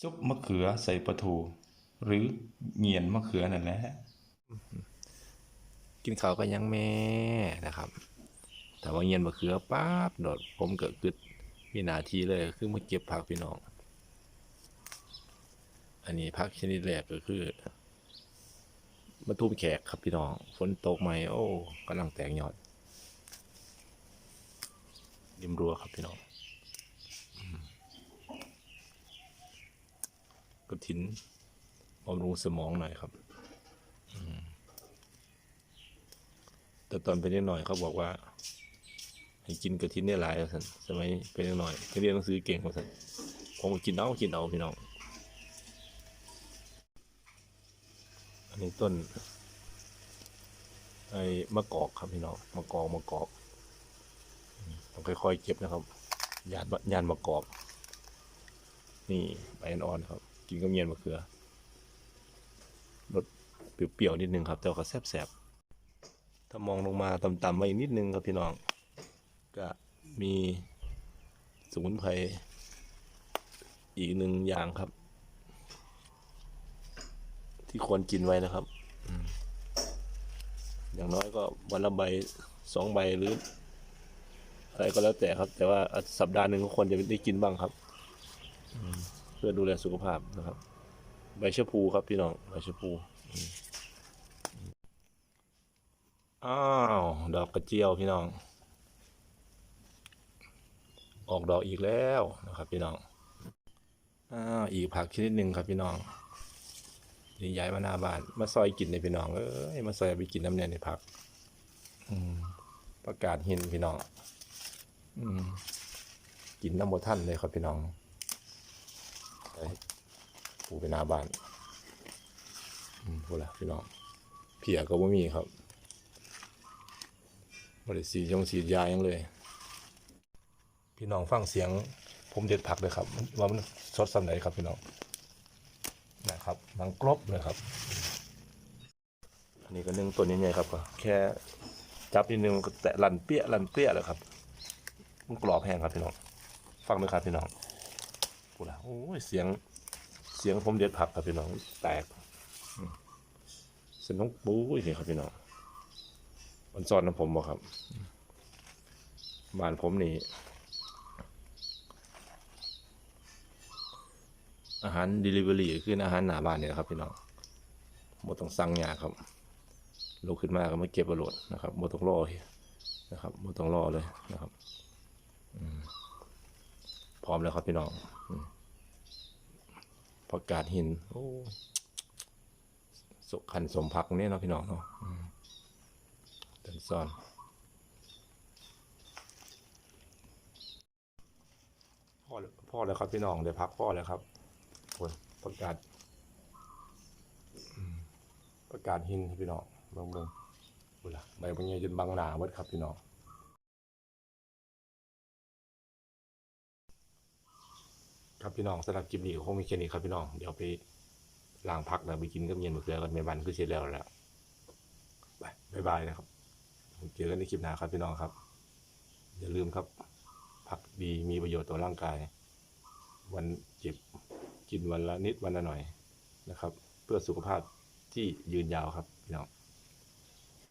ซุปมะเขือใส่ปลาทู หรือเหงียนมะเขือนั่นแหละกินข้าวก็ยังแม่นะครับ แต่ว่าเงียนมะเขือป๊าบโดดผมเกิดกึดมีนาทีเลยคือมาเก็บผักพี่น้อง อันนี้ผักชนิดแรกก็คือมะทุมแขกครับพี่น้องฝนตกใหม่โอ้กำลังแตกยอดริมรัวครับพี่น้องอืมกระ ถินบำรุงสมองหน่อยครับแต่ตอนเป็นเด็กหน่อยเขาบอกว่า ให้กินกระทินเนี่ยหลายสันสมัยเป็นเด็กหน่อยเรียนหนังสือเก่งกว่าสันผมกินเอากินเอาพี่น้องอันนี้ต้นไอ้มะกอกครับพี่น้องมะกอกมะกอกต้องค่อยๆเก็บนะครับยานยานมะกอก นี่ใบอ่อนครับ กินกับเมียนมะเขือรสเปรี้ยวๆนิดนึงครับ แต่ก็แซ่บๆถ้ามองลงมาต่ำๆมาอีกนิดนึงครับพี่น้อง ก็มีสมุนไพรอีกหนึ่งอย่างครับ ที่ควรกินไว้นะครับ อย่างน้อยก็วันละใบสองใบหรืออะไรก็แล้วแต่ครับ แต่ว่าสัปดาห์หนึ่งก็ควรจะได้กินบ้างครับ พื่อดูแลสุขภาพนะครับ ใบชะพูครับพี่น้องใบชะพูอ้าวดอกกระเจียวพี่น้อง ออกดอกอีกแล้วนะครับ พี่น้องอ้าวอีกผักชนิดหนึ่งครับพี่น้องนี่ย้ายมาหน้าบ้าน มาซอยกินในพี่น้องเอ้ยมาซอยไปกินน้ำเนี่ยในผักอืมประกาศหินพี่น้องอืมกินน้ำบท่านเลยครับพี่น้อง ปปูไปหน้าบ้านอืมพูดละพี่น้องเพียก็บ่มีครับบริสียงสียายังเลย พี่น้องฟังเสียง ผมเด็ดผักเลยครับว่ามันสดสำไหนครับพี่น้องนะครับนังกรบเลยครับ อันนี้ก็นึ่งตัวนี้ไงครับก็แค่จับนิดนึงก็แตะลันเปี้ยลันเปี้ยเลยครับมันกรอบแห้งครับพี่น้อง ฟังด้วยครับพี่น้อง กูละโอ้ยเสียงเสียงผมเด็ดผักครับพี่น้องแตกเส้นน้องปู้ยนี่ครับพี่น้องมันซ่อนน้ำผมบ่ครับบ้านผมนี่อาหาร Delivery คืออาหารหน้าบ้านเนี่ยครับพี่น้องบ่ต้องสั่งยาครับลุกขึ้นมาก็มาเก็บประโหลดนะครับบ่ต้องรอนะครับบ่ต้องรอเลยนะครับพร้อมแล้วครับพี่น้อง อืมผักาดหิน โอ้สุขันสมพักเนี่ยเนาะพี่น้องเนาะอืมเดินซ่อนพ่อแล้วพ่อแล้วครับพี่น้องเดี๋ยวพักพ่อแล้วครับโอ้ยประกาศอืมประกาศหินพี่น้องเบิ่งเบิ่งดูละใบบางอย่างจนบังหนาเบิดครับพี่น้อง ครับพี่น้องสำหรับคลิปนี้ก็คงมีแค่นี้ครับพี่น้องเดี๋ยวไปล้างพักแล้วไปกินกับเย็นมะเขือกันในบ้านคือเสร็จแล้วแล้วไปบ๊ายบายนะครับเจอกันในคลิปหน้าครับพี่น้องครับ อย่าลืมครับ ผักดีมีประโยชน์ต่อร่างกาย วันเจ็บกินวันละนิดวันละหน่อยนะครับ เพื่อสุขภาพที่ยืนยาวครับพี่น้อง